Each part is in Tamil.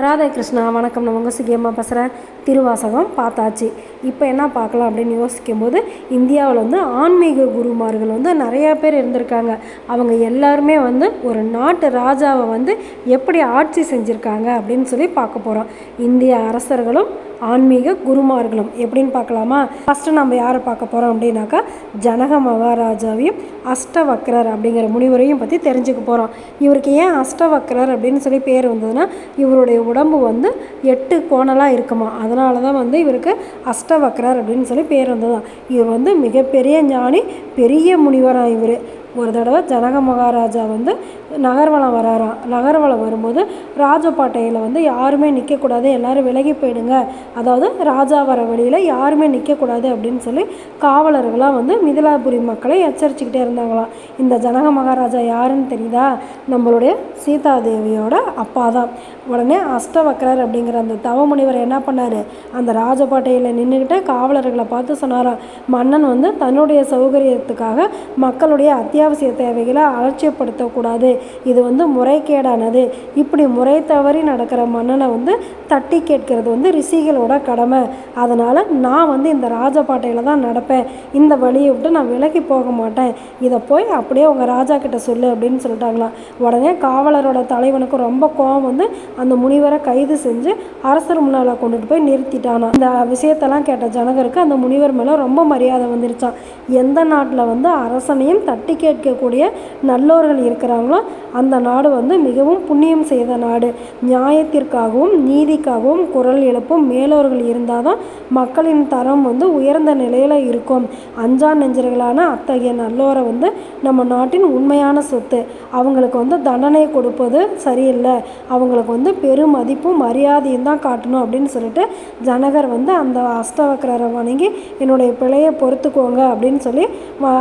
ராதே கிருஷ்ணா வணக்கம். நான் உங்கள் சுகியம்மா பேசுகிறேன் திருவாசகம் பார்த்தாச்சு. இப்போ என்ன பார்க்கலாம் அப்படின்னு யோசிக்கும்போது இந்தியாவில் வந்து ஆன்மீக குருமார்கள் வந்து நிறையா பேர் இருந்திருக்காங்க. அவங்க எல்லாருமே வந்து ஒரு நாட்டு ராஜாவை வந்து எப்படி ஆட்சி செஞ்சுருக்காங்க அப்படின்னு சொல்லி பார்க்க போகிறோம் இந்திய அரசர்களும் ஆன்மீக குருமார்களும். எப்படின்னு பார்க்கலாமா? ஃபஸ்ட்டு நம்ம யாரை பார்க்க போகிறோம் அப்படின்னாக்கா ஜனக மகாராஜாவையும் அஷ்டவக்ரர் அப்படிங்கிற முனிவரையும் பற்றி தெரிஞ்சுக்க போகிறோம் இவருக்கு ஏன் அஷ்டவக்ரர் அப்படின்னு சொல்லி பேர் வந்ததுன்னா இவருடைய உடம்பு வந்து எட்டு கோணலாக இருக்குமா? அதனால தான் வந்து இவருக்கு அஷ்டவக்ரர் அப்படின்னு சொல்லி பேர் வந்ததுதான். இவர் வந்து மிகப்பெரிய ஞானி பெரிய முனிவராக இவர். ஒரு தடவை ஜனக மகாராஜா வந்து நகர்வலம் வராராம் நகர்வலம் வரும்போது ராஜபாட்டையில் வந்து யாருமே நிற்கக்கூடாது எல்லோரும் விலகி போயிடுங்க. அதாவது ராஜா வர வழியில் யாருமே நிற்கக்கூடாது அப்படின்னு சொல்லி காவலர்களாக வந்து மிதிலாபுரி மக்களை எச்சரிச்சுக்கிட்டே இருந்தாங்களாம். இந்த ஜனக மகாராஜா யாருன்னு தெரியுதா? நம்மளுடைய சீதாதேவியோட அப்பா தான். உடனே அஷ்டவக்ரர் அப்படிங்கிற அந்த தவமுனிவர் என்ன பண்ணார்? அந்த ராஜபாட்டையில் நின்றுக்கிட்டு காவலர்களை பார்த்து சொன்னாராம். மன்னன் வந்து தன்னுடைய சௌகரியத்துக்காக மக்களுடைய அத்தியாவசிய தேவைகளை அலட்சியப்படுத்தக்கூடாது. இது வந்து முறைகேடானது. இப்படி முறை தவறி நடக்கிற மன்னனை வந்து தட்டி கேட்கிறது வந்து ரிஷிகளோட கடமை. அதனால் நான் வந்து இந்த ராஜபாட்டையில் தான் நடப்பேன். இந்த வழியை விட்டு நான் விலகி போக மாட்டேன். இதை போய் அப்படியே உங்கள் ராஜா கிட்ட சொல்லு அப்படின்னு சொல்லிட்டாங்களாம். உடனே காவலரோட தலைவனுக்கு ரொம்ப கோபம் வந்து அந்த முனிவரை கைது செஞ்சு அரசர் முன்னால் கொண்டுட்டு போய் நிறுத்திட்டானா இந்த விஷயத்தெல்லாம் கேட்ட ஜனகருக்கு அந்த முனிவர் மேலே ரொம்ப மரியாதை வந்துருச்சான் எந்த நாட்டில் வந்து அரசனையும் தட்டி கேட்கக்கூடிய நல்லோர்கள் இருக்கிறாங்களோ அந்த நாடு வந்து மிகவும் புண்ணியம் செய்த நாடு. நியாயத்திற்காகவும் நீதிக்காகவும் குரல் எழுப்பும் மேலோர்கள் இருந்தால் தான் மக்களின் தரம் வந்து உயர்ந்த நிலையில் இருக்கும். அஞ்சா நெஞ்சர்களான அத்தகைய நல்லோரை வந்து நம்ம நாட்டின் உண்மையான சொத்து. அவங்களுக்கு வந்து தண்டனை கொடுப்பது சரியில்லை. அவங்களுக்கு வந்து பெரும் மதிப்பும் மரியாதையும் தான் காட்டணும் அப்படின்னு சொல்லிட்டு ஜனகர் வந்து அந்த அஷ்டவக்கரரை வணங்கி என்னுடைய பிழையை பொறுத்துக்கோங்க அப்படின்னு சொல்லி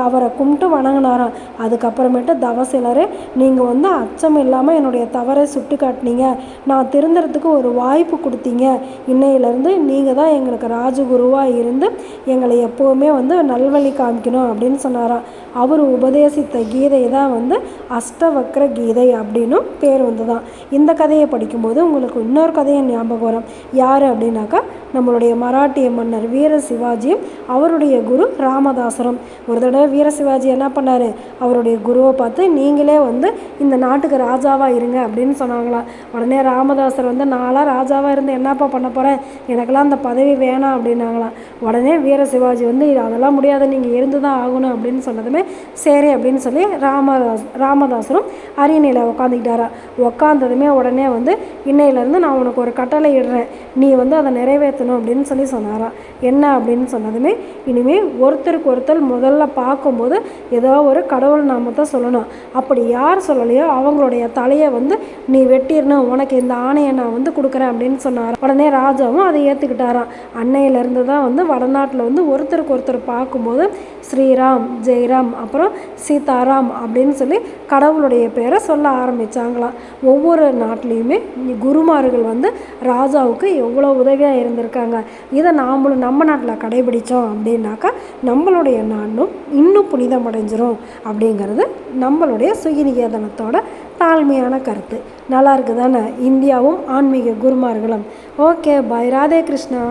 அவரை கும்பிட்டு வணங்கினாராம். அதுக்கப்புறமேட்டு தவசிலர் நீங்கள் வந்து அச்சம் இல்லாமல் என்னுடைய தவறை சுட்டு காட்டினீங்க. நான் திருந்துறதுக்கு ஒரு வாய்ப்பு கொடுத்தீங்க. இன்னையிலேருந்து நீங்கள் தான் எங்களுக்கு ராஜகுருவாக இருந்து எங்களை எப்போவுமே வந்து நல்வழி காமிக்கணும் அப்படின்னு சொன்னாராம் அவர் உபதேசித்த கீதை தான் வந்து அஷ்டவக்ர கீதை அப்படின்னும் பேர் வந்து தான் இந்த கதையை படிக்கும்போது உங்களுக்கு இன்னொரு கதையை ஞாபகம் வரும். யார் அப்படின்னாக்கா நம்மளுடைய மராட்டிய மன்னர் வீர சிவாஜியும் அவருடைய குரு ராமதாசரும். ஒரு தடவை வீர சிவாஜி என்ன பண்ணார்? அவருடைய குருவை பார்த்து நீங்களே வந்து இந்த நாட்டுக்கு ராஜாவாக இருங்க அப்படின்னு சொன்னாங்களாம் உடனே ராமதாசர் வந்து நாளாக ராஜாவாக இருந்து என்னப்பா பண்ண போகிறேன் எனக்கெல்லாம் அந்த பதவி வேணாம் அப்படின்னாங்களாம். உடனே வீர சிவாஜி வந்து அதெல்லாம் முடியாது நீங்கள் இருந்து தான் ஆகணும் அப்படின்னு சொன்னதுமே சரி அப்படின்னு சொல்லி ராமதாஸ் ராமதாசரும் அரியணையில் உட்காந்துக்கிட்டாரா உட்காந்ததுமே உடனே வந்து இன்னையிலேருந்து நான் உனக்கு ஒரு கட்டளை இடுறேன். நீ வந்து அதை நிறைவேற்றணும் அப்படின்னு சொல்லி சொன்னாராம் என்ன அப்படின்னு சொன்னதுமே இனிமேல் ஒருத்தருக்கு ஒருத்தர் முதல்ல பார்க்கும்போது ஏதோ ஒரு கடவுள் நாமத்தை சொல்லணும். அப்படி யார் சொல்லலையோ அவங்களுடைய தலையை வந்து நீ வெட்டிடணும் உனக்கு இந்த ஆணையை நான் வந்து கொடுக்குறேன் அப்படின்னு சொன்னார் உடனே ராஜாவும் அதை ஏற்றுக்கிட்டாராம் அன்னையிலேருந்து தான் வந்து வடநாட்டில் வந்து ஒருத்தருக்கு ஒருத்தர் பார்க்கும்போது ஸ்ரீராம் ஜெய்ராம் அப்புறம் சீதாராம் அப்படின்னு சொல்லி கடவுளுடைய பேரை சொல்ல ஆரம்பித்தாங்களாம் ஒவ்வொரு நாட்டிலையுமே குருமார்கள் வந்து ராஜாவுக்கு எவ்வளோ உதவியாக இருந்திருக்காங்க. இதை நாமளும் நம்ம நாட்டில் கடைபிடித்தோம் அப்படின்னாக்கா நம்மளுடைய நாடும் இன்னும் புனிதமடைஞ்சிரும். அப்படிங்கிறது நம்மளுடைய சுயநிகேதனத்தோட தாழ்மையான கருத்து. நல்லா இருக்குது தானே இந்தியாவும் ஆன்மீக குருமார்களும். Okay bye. ராதே கிருஷ்ணா.